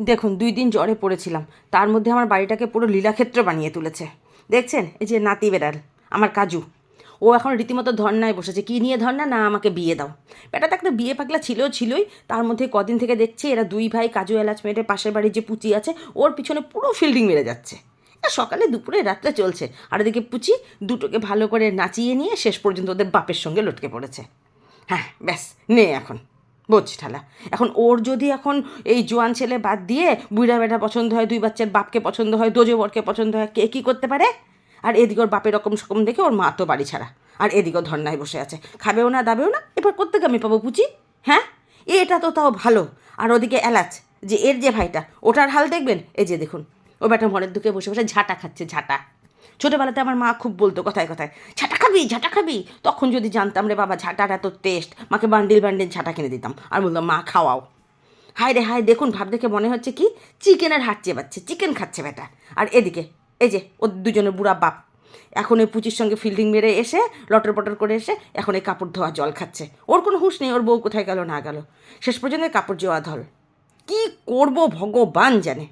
দেখুন, দুই দিন জ্বরে পড়েছিলাম। তার মধ্যে আমার বাড়িটাকে পুরো লীলাক্ষেত্র বানিয়ে তুলেছে। দেখছেন? এই যে নাতি বেড়াল, আমার কাজু। ও এখন রীতিমতো ধর্নায় বসেছে। কী নিয়ে ধর্না? না, আমাকে বিয়ে দাও। বেটাটা একটা বিয়ে পাগলা ছিল ছিলই। তার মধ্যে কদিন থেকে দেখছি এরা দুই ভাই কাজু এলাচ পাশের বাড়ির যে পুচি আছে, ওর পিছনে পুরো ফিল্ডিং মেরে যাচ্ছে। সকালে দুপুরে রাত্রে চলছে। আর এদিকে পুচি দুটোকে ভালো করে নাচিয়ে নিয়ে শেষ পর্যন্ত ওদের বাপের সঙ্গে লটকে পড়েছে। হ্যাঁ ব্যাস, নে এখন। বোঝ ঠালা। এখন ওর যদি এখন এই জোয়ান ছেলে বাদ দিয়ে বুড়া বেটা পছন্দ হয়, দুই বাচ্চার বাপকে পছন্দ হয়, দোজো বরকে পছন্দ হয়, কে কী করতে পারে? আর এদিকে ওর বাপের রকম সকম দেখে ওর মা তো বাড়ি ছাড়া। আর এদিকেও ধর্নায় বসে আছে। খাবেও না, দাবেও না, এবার কোথেকে আমি পাবো পুচি? হ্যাঁ? এটা তো তাও ভালো। আর ওদিকে এলাচ, যে এর যে ভাইটা, ওটার হাল দেখবেন? এই যে দেখুন, ও বেটা মনের দুঃখে বসে বসে ঝাঁটা খাচ্ছে, ঝাঁটা। ছোটোবেলাতে আমার মা খুব বলতো কথায় কথায় খাবি, ঝাঁটা খাবি? তখন যদি জানতাম রে বাবা ঝাঁটার এত টেস্ট মাকে বান্ডিল বান্ডিল ঝাঁটা কিনে দিতাম। আর বলতাম, মা, খাওয়াও। হায় রে, হায়, দেখুন, ভাব দেখে মনে হচ্ছে কি, চিকেনের হাট চেবাচ্ছে, চিকেন খাচ্ছে বেটা। আর এদিকে, এই যে, ও দুজনের বুড়া বাপ। এখন ওই পুচির সঙ্গে ফিল্ডিং মেরে এসে, লটর পটর করে এসে, এখন এই কাপড় ধোয়া জল খাচ্ছে। ওর কোনো হুঁশ নেই, ওর বউ কোথায় গেল না গেল। শেষ পর্যন্ত কাপড় জোয়া ধল। কি করব ভগবান জানে।